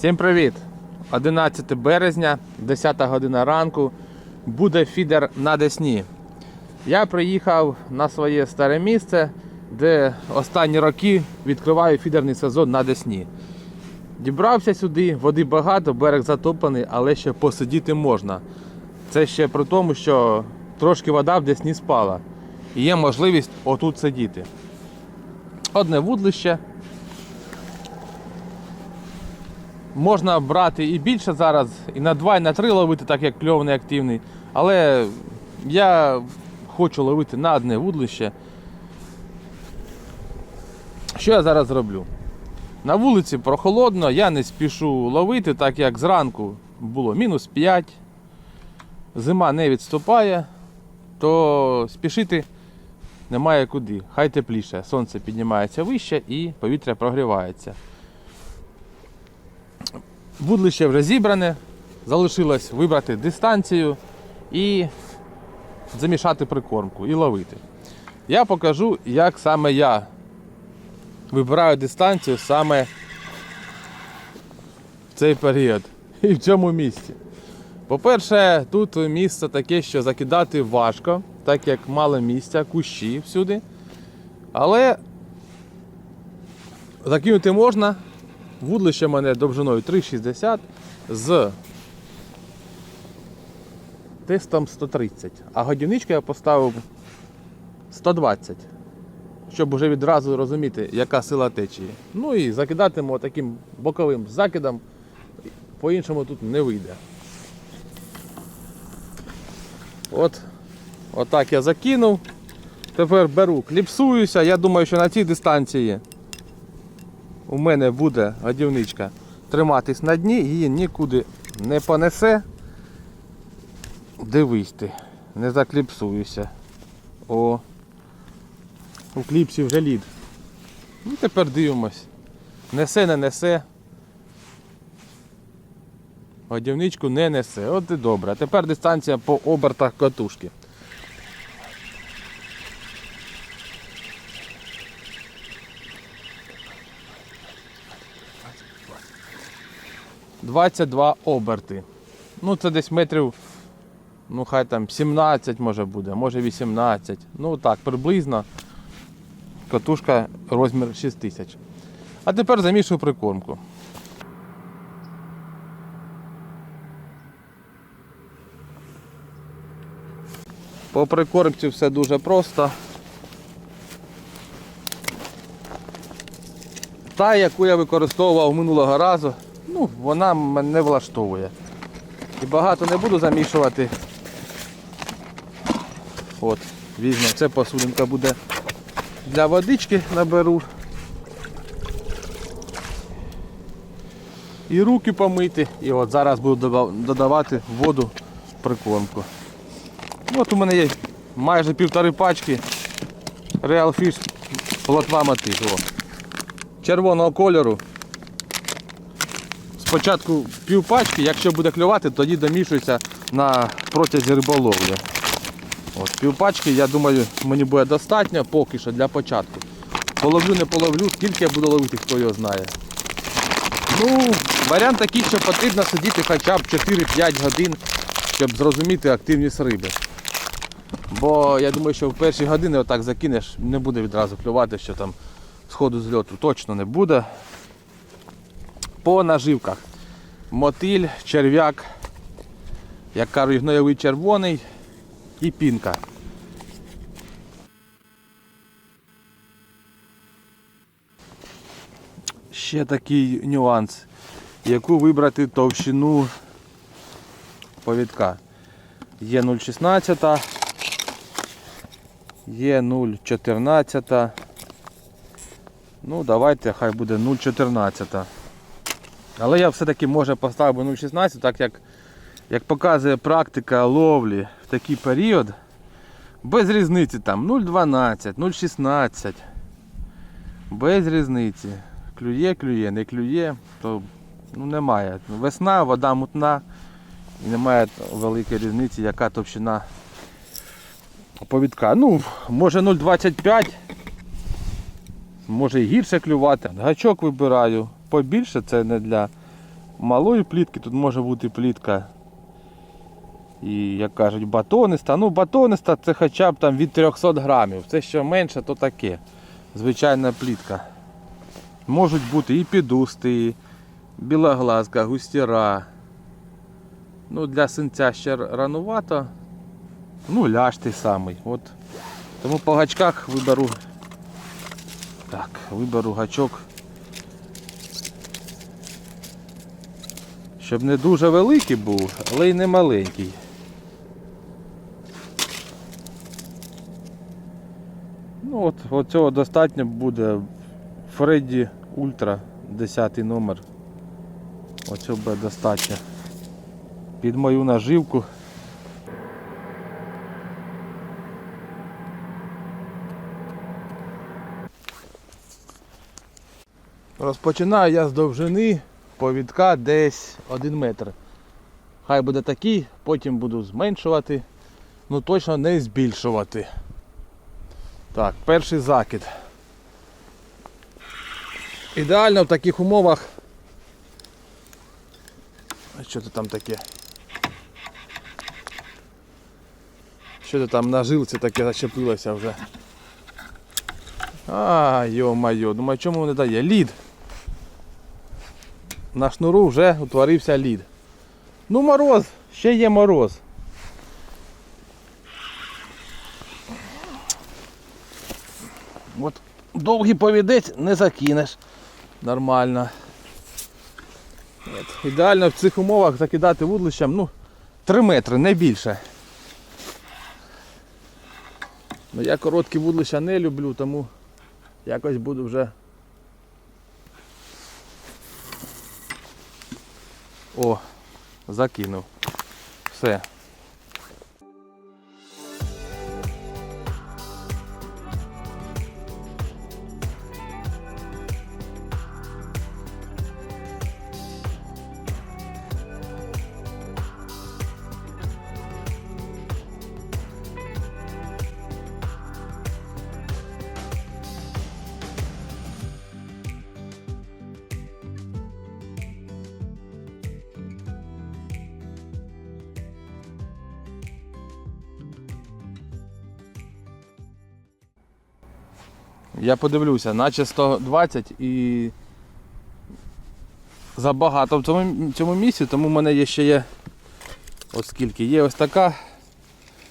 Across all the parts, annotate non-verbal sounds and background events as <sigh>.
Всім привіт! 11 березня, 10 година ранку. Буде фідер на Десні. Я приїхав на своє старе місце, де останні роки відкриваю фідерний сезон на Десні. Дібрався сюди, води багато, берег затоплений, але ще посидіти можна. Це ще при тому, що трошки вода в Десні спала. І є можливість отут сидіти. Одне вудлище. Можна брати і більше зараз, і на 2, і на 3 ловити, так як кльов не активний. Але я хочу ловити на одне вудлище. Що я зараз роблю? На вулиці прохолодно, я не спішу ловити, так як зранку було мінус 5, зима не відступає, то спішити немає куди. Хай тепліше. Сонце піднімається вище і повітря прогрівається. Вудлище вже зібране, залишилось вибрати дистанцію і замішати прикормку і ловити. Я покажу, як саме я вибираю дистанцію саме в цей період і в цьому місці. По-перше, тут місце таке, що закидати важко, так як мало місця, кущі всюди. Але закинути можна. Вудлище мене довжиною 3,60 з тестом 130. А годівничку я поставив 120. Щоб вже відразу розуміти, яка сила течії. Ну і закидатиму таким боковим закидом. По-іншому тут не вийде. От, отак я закинув. Тепер беру, кліпсуюся. Я думаю, що на цій дистанції у мене буде годівничка триматись на дні, її нікуди не понесе. Дивись ти, не закліпсуюся. О, у кліпсі вже лід. Ну тепер дивимось. Несе, не несе. Годівничку не несе. От і добре. Тепер дистанція по обертах катушки. Двадцять два оберти. Ну це десь метрів, ну хай там 17 може буде, може 18. Ну так, приблизно. Катушка розмір 6000. А тепер замішую прикормку. По прикормці все дуже просто. Та, яку я використовував минулого разу, ну, вона мене влаштовує. І багато не буду замішувати. От, візьмемо, це посудинка буде для водички наберу. І руки помити. І от зараз буду дода- додавати в воду прикормку. От у мене є майже півтори пачки Real Fish плотва мотив. Червоного кольору. Спочатку пів пачки, якщо буде клювати, тоді домішується на протязі риболовлі. От, пів пачки, я думаю, мені буде достатньо поки що для початку. Половлю, не половлю, скільки я буду ловити, хто його знає. Ну, варіант такий, що потрібно сидіти хоча б 4-5 годин, щоб зрозуміти активність риби. Бо я думаю, що в перші години отак закинеш, не буде відразу клювати, що там сходу з льоту точно не буде. По наживках. Мотиль, черв'як, як кажуть, гноєвий червоний і пінка. Ще такий нюанс, яку вибрати товщину повідка. Є 0,16, є 0,14. Ну, давайте, хай буде 0,14. Але я все-таки може поставив би 0,16, так як, як показує практика ловлі в такий період. Без різниці там 0,12, 0,16. Без різниці. Клює, клює, не клює, то ну, немає. Весна, вода мутна і немає великої різниці, яка товщина повідка. Ну, може 0,25, може і гірше клювати. Гачок вибираю побільше, це не для малої плітки, тут може бути плітка. І, як кажуть, батониста. Ну, батониста це хоча б там від 300 грамів. Це що менше, то таке. Звичайна плітка. Можуть бути і підусти, і білоглазка, густіра. Ну, для синця ще ранувато. Ну, ляж той самий. От. Тому по гачках виберу. Так, виберу гачок. Щоб не дуже великий був, але й не маленький. Ну от, от цього достатньо буде Фредді Ультра 10 номер. Оцього буде достатньо. Під мою наживку. Розпочинаю я з довжини повідка десь 1 метр. Хай буде такий, потім буду зменшувати, ну точно не збільшувати. Так, перший закид. Ідеально в таких умовах. Що це там таке? Що це там на жилці таке зачепилося вже? А, йо-майо, думаю, чому не дає? Лід. На шнуру вже утворився лід. Ну мороз, ще є мороз. От довгий повідець не закинеш. Нормально. От. Ідеально в цих умовах закидати вудлищем, ну, 3 метри, не більше. Ну, я короткі вудлища не люблю, тому якось буду вже. О, закинув. Все. Я подивлюся, наче 120 і забагато в цьому, цьому місці, тому в мене є ще є ось скільки. Є ось така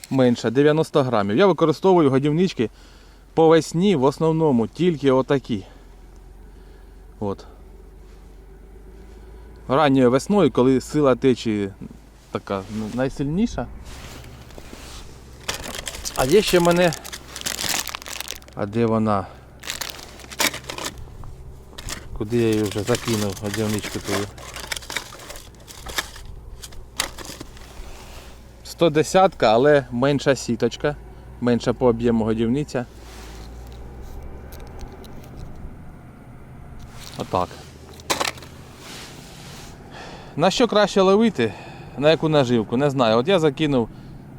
менша, 90 грамів. Я використовую годівнички по весні в основному тільки отакі. От. Ранньою весною, коли сила течії така ну, найсильніша. А є ще в мене а де вона? Куди я її вже закинув годівничку твою? 110, але менша сіточка, менша по об'єму годівниця. Отак. На що краще ловити? На яку наживку? Не знаю. От я закинув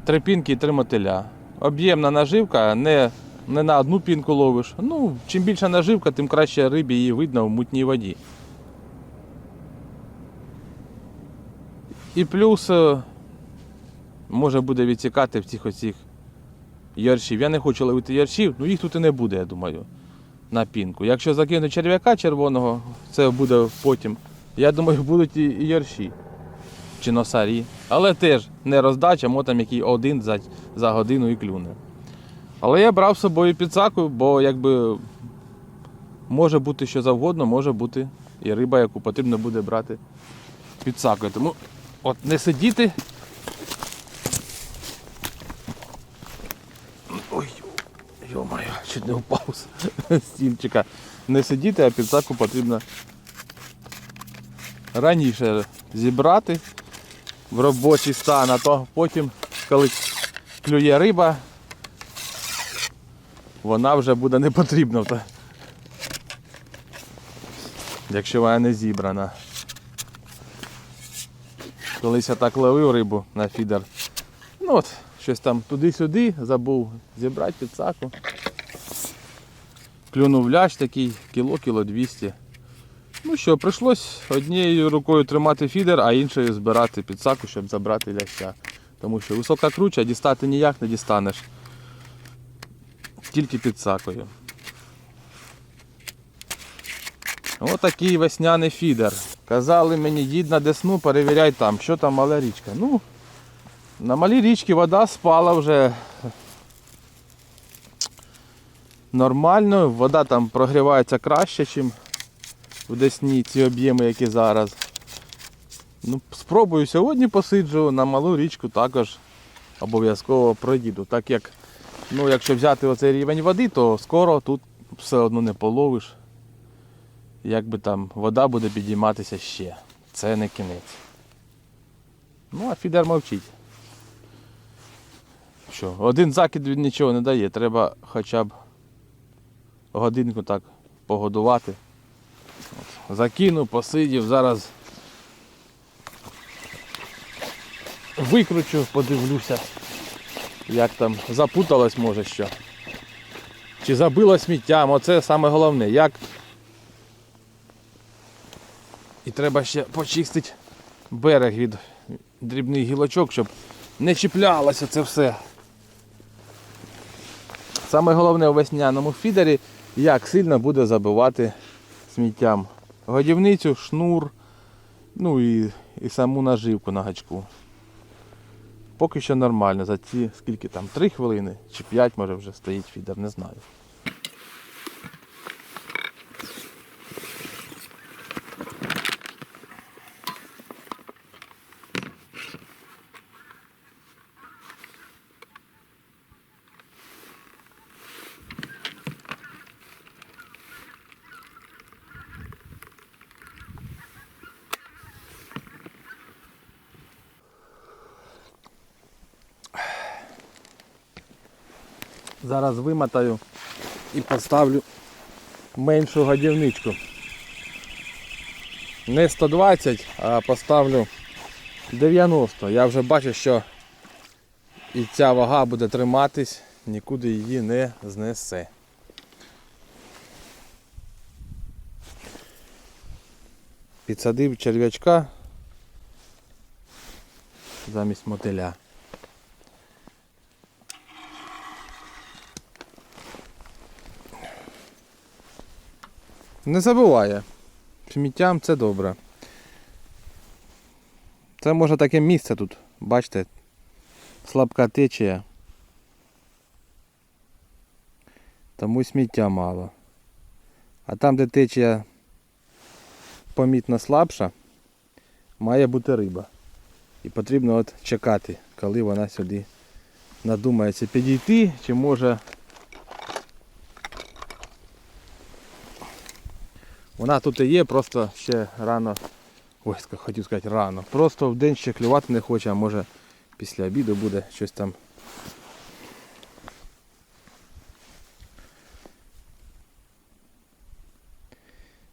три пінки і три мотиля. Об'ємна наживка, не не на одну пінку ловиш. Ну, чим більша наживка, тим краще рибі її видно в мутній воді. І плюс е, може буде відсікати в цих оцих яршів. Я не хочу ловити яршів, ну їх тут і не буде, я думаю, на пінку. Якщо закинути черв'яка червоного, це буде потім. Я думаю, будуть і ярші чи носарі. Але теж не роздача, мо там який один за, за годину і клюне. Але я брав з собою підсаку, бо якби може бути що завгодно, може бути і риба, яку потрібно буде брати підсакою. Тому от не сидіти. Ой, йо-моє, чуть не впав з <laughs> стільчика. Не сидіти, а підсаку потрібно раніше зібрати в робочий стан, а то потім, коли клює риба, вона вже буде не потрібна. Якщо вона не зібрана. Колись я так ловив рибу на фідер. Ну от, щось там туди-сюди забув зібрати підсаку. Клюнув лящ такий, кіло, кіло 200. Ну що, прийшлось однією рукою тримати фідер, а іншою збирати підсаку, щоб забрати ляща. Тому що висока круча, дістати ніяк не дістанеш. Тільки підсакою. Отакий весняний фідер. Казали мені, їдь на десну, перевіряй там, що там мала річка. Ну, на малій річці вода спала вже нормально, вода там прогрівається краще, ніж в Десні ці об'єми, які зараз. Ну, спробую сьогодні посиджу, на малу річку також обов'язково проїду. Так як, ну, якщо взяти оцей рівень води, то скоро тут все одно не половиш. Якби там вода буде підійматися ще. Це не кінець. Ну, а фідер мовчить. Що, один закид він нічого не дає, треба хоча б годинку так погодувати. От, закинув, посидів, зараз викручу, подивлюся, як там запуталось може що. Чи забило сміттям, оце саме головне. Як... І треба ще почистити берег від дрібних гілочок, щоб не чіплялося це все. Саме головне у весняному фідері, як сильно буде забивати сміттям годівницю, шнур, ну і, і саму наживку на гачку. Поки що нормально, за ці скільки там, 3 хвилини чи 5 може вже стоїть фідер, не знаю. Зараз вимотаю і поставлю меншу годівничку. Не 120, а поставлю 90. Я вже бачу, що і ця вага буде триматись, нікуди її не знесе. Підсадив черв'ячка замість мотиля. Не забуває. Сміттям це добре. Це може таке місце тут, бачите, слабка течія. Тому сміття мало. А там, де течія помітно слабша, має бути риба. І потрібно от чекати, коли вона сюди надумається підійти, чи може Вона тут і є, просто ще рано. Ой, хотів сказати рано. Просто в день ще клювати не хоче, а може після обіду буде щось там.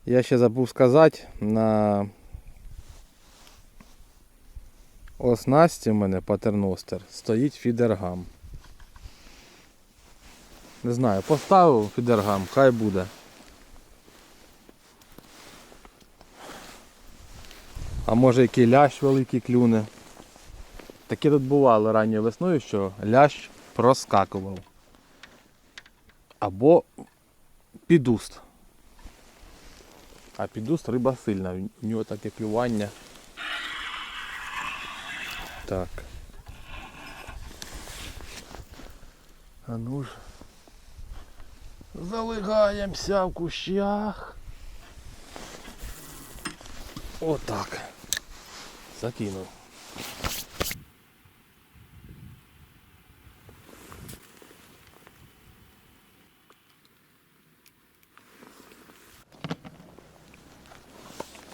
Я ще забув сказати, на оснасті в мене патерностер стоїть фідергам. Не знаю, поставив фідергам, хай буде. А може який лящ великий клюне. Таке тут бувало ранньою весною, що лящ проскакував. Або підуст. А підуст риба сильна, у нього таке клювання. Так. А ну ж. Залигаємося в кущах. Отак. Закинув.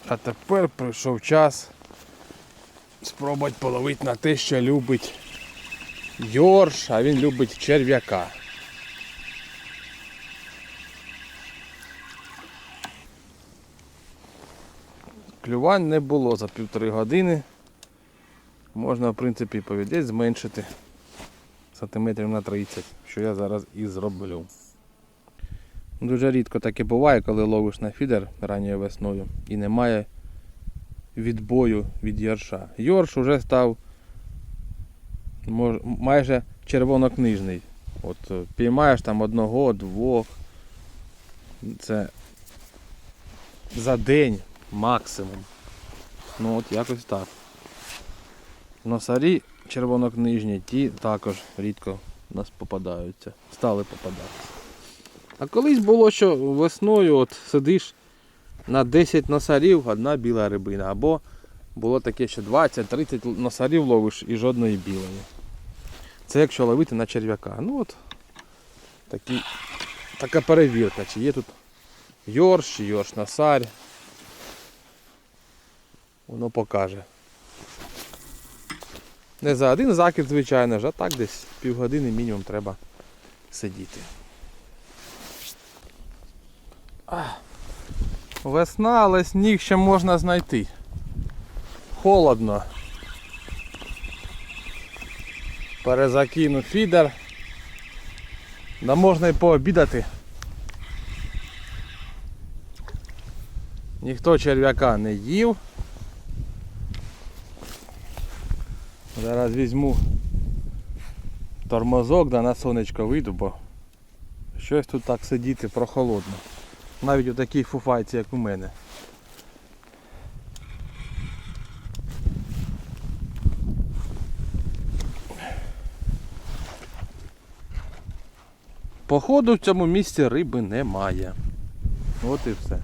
А тепер прийшов час спробувати половити на те, що любить Йорш, а він любить черв'яка. Клювань не було за півтори години. Можна, в принципі, повідець зменшити сантиметрів на 30, що я зараз і зроблю. Дуже рідко таке буває, коли ловиш на фідер ранньою весною і немає відбою від йорша. Йорш уже став майже червонокнижний. От е, піймаєш там одного, двох. Це за день максимум. Ну от якось так. Носарі червонокнижні, ті також рідко у нас попадаються. Стали попадатися. А колись було, що весною от сидиш на 10 носарів, одна біла рибина. Або було таке, що 20-30 носарів ловиш і жодної білої. Це якщо ловити на черв'яка. Ну от такі, така перевірка, чи є тут йорш, йорш носарь. Воно покаже. Не за один закид, звичайно ж, а так десь півгодини мінімум треба сидіти. Весна, але сніг ще можна знайти. Холодно. Перезакину фідер. Да можна і пообідати. Ніхто черв'яка не їв. Зараз візьму тормозок, да на сонечко вийду, бо щось тут так сидіти прохолодно. Навіть у такій фуфайці, як у мене. Походу в цьому місці риби немає. От і все.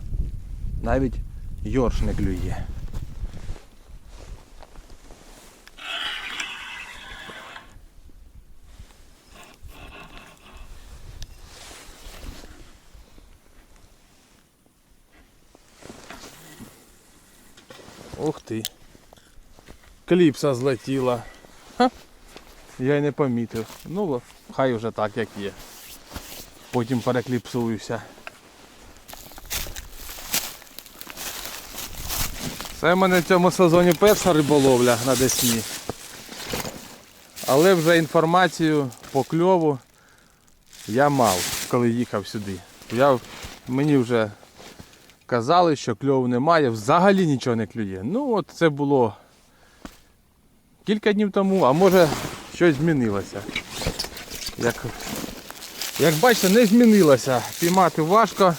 Навіть йорш не клює. Ух ти. Кліпса злетіла. Ха. Я й не помітив. Ну, хай вже так як є. Потім перекліпсуюся. Це в мене в цьому сезоні перша риболовля на Десні. Але вже інформацію по кльову я мав, коли їхав сюди. Я, мені вже казали, що кльову немає, взагалі нічого не клює. Ну от це було кілька днів тому, а може щось змінилося. Як, як бачите, не змінилося. Піймати важко.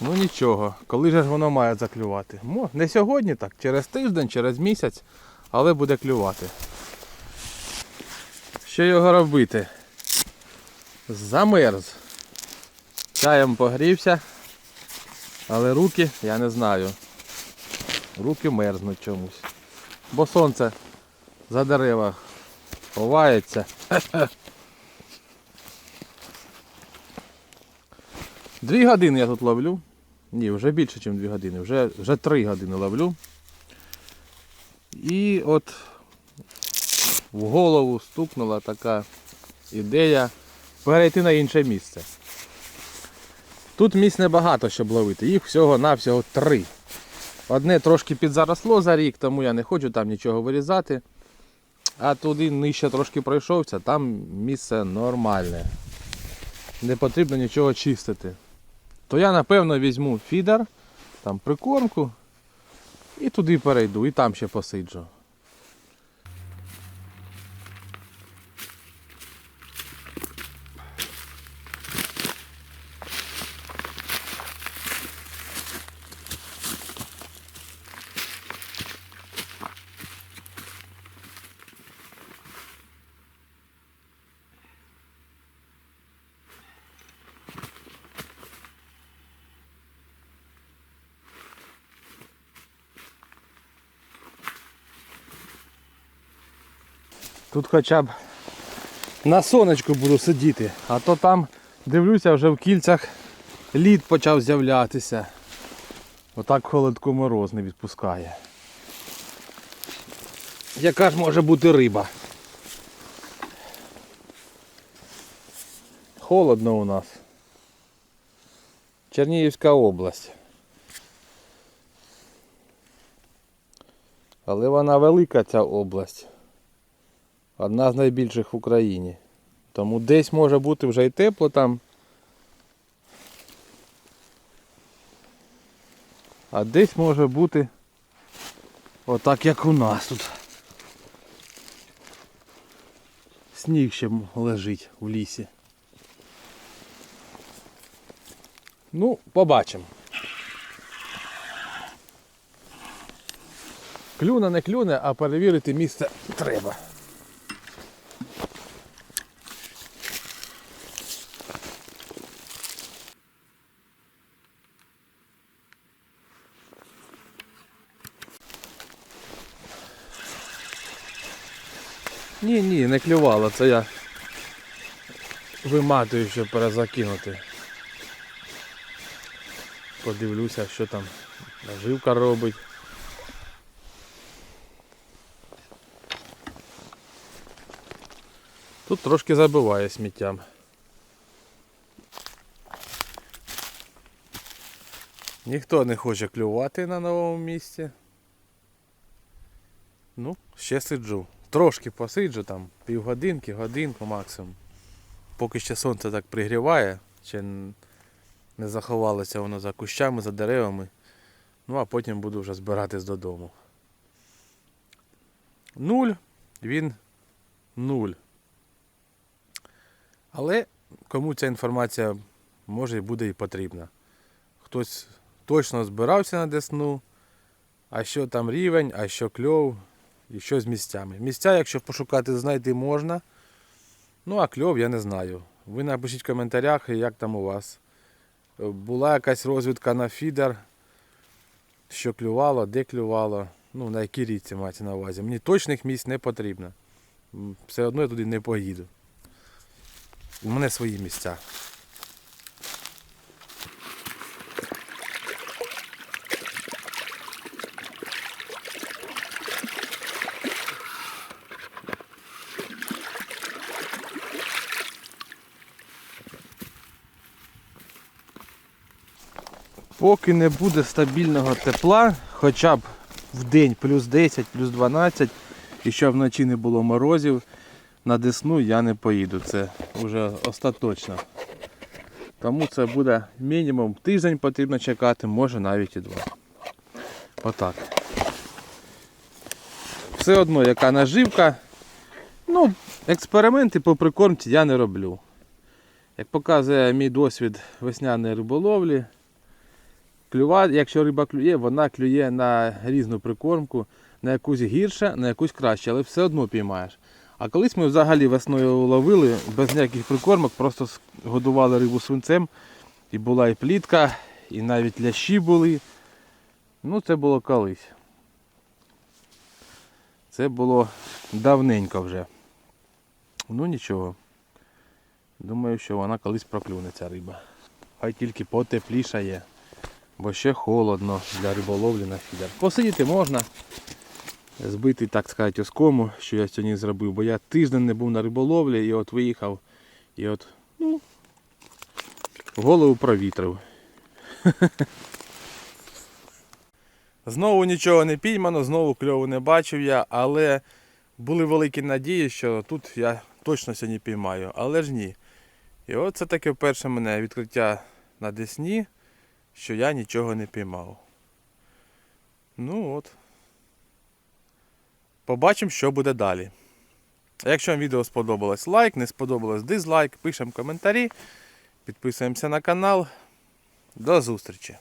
Ну нічого, коли ж воно має заклювати? Не сьогодні так, через тиждень, через місяць, але буде клювати. Що його робити? Замерз. Чаєм погрівся, але руки я не знаю. Руки мерзнуть чомусь. Бо сонце за дерева ховається. <laughs> Дві години я тут ловлю. Ні, вже більше, ніж дві години. Вже, вже три години ловлю. І от в голову стукнула така ідея перейти на інше місце. Тут місць небагато, щоб ловити. Їх всього-навсього три. Одне трошки підзаросло за рік, тому я не хочу там нічого вирізати. А туди нижче трошки пройшовся, там місце нормальне. Не потрібно нічого чистити. То я напевно візьму фідер, там прикормку і туди перейду, і там ще посиджу. Тут хоча б на сонечку буду сидіти, а то там дивлюся вже в кільцях лід почав з'являтися. Отак холодку мороз не відпускає. Яка ж може бути риба? Холодно у нас. Чернігівська область. Але вона велика ця область. Одна з найбільших в Україні. Тому десь може бути вже і тепло там. А десь може бути отак, як у нас тут. Сніг ще лежить в лісі. Ну, побачимо. Клюне, не клюне, а перевірити місце треба. Ні, ні, не клювало, це я виматую, щоб перезакинути. Подивлюся, що там наживка робить. Тут трошки забиває сміттям. Ніхто не хоче клювати на новому місці. Ну, ще сиджу. Трошки посиджу там, півгодинки, годинку максимум. Поки ще сонце так пригріває, ще не заховалося воно за кущами, за деревами. Ну а потім буду вже збиратись додому. Нуль, він нуль. Але кому ця інформація може і буде і потрібна. Хтось точно збирався на десну, а що там рівень, а що кльов, і що з місцями. Місця, якщо пошукати, знайти можна. Ну, а кльов я не знаю. Ви напишіть в коментарях, як там у вас. Була якась розвідка на фідер, що клювало, де клювало, ну на якій річці мається на увазі. Мені точних місць не потрібно. Все одно я туди не поїду. У мене свої місця. Поки не буде стабільного тепла, хоча б в день плюс 10, плюс 12, і щоб вночі не було морозів, на Десну я не поїду. Це вже остаточно. Тому це буде мінімум тиждень потрібно чекати, може навіть і два. Отак. Все одно, яка наживка. Ну, експерименти по прикормці я не роблю. Як показує мій досвід весняної риболовлі, клюва, якщо риба клює, вона клює на різну прикормку, на якусь гірше, на якусь краще, але все одно піймаєш. А колись ми взагалі весною ловили без ніяких прикормок, просто годували рибу свинцем, і була і плітка, і навіть лящі були. Ну, це було колись. Це було давненько вже. Ну нічого. Думаю, що вона колись проклюне ця риба. Хай тільки потеплішає, бо ще холодно для риболовлі на фідер. Посидіти можна, збити, так сказати, оскому, що я сьогодні зробив, бо я тиждень не був на риболовлі і от виїхав і от, ну, голову провітрив. <laughs> Знову нічого не піймано, знову кльову не бачив я, але були великі надії, що тут я точно сьогодні піймаю, але ж ні. І от це таке перше мене відкриття на Десні, що я нічого не піймав. Ну от. Побачимо, що буде далі. А якщо вам відео сподобалось, лайк, не сподобалось дизлайк, пишемо коментарі, підписуємося на канал. До зустрічі!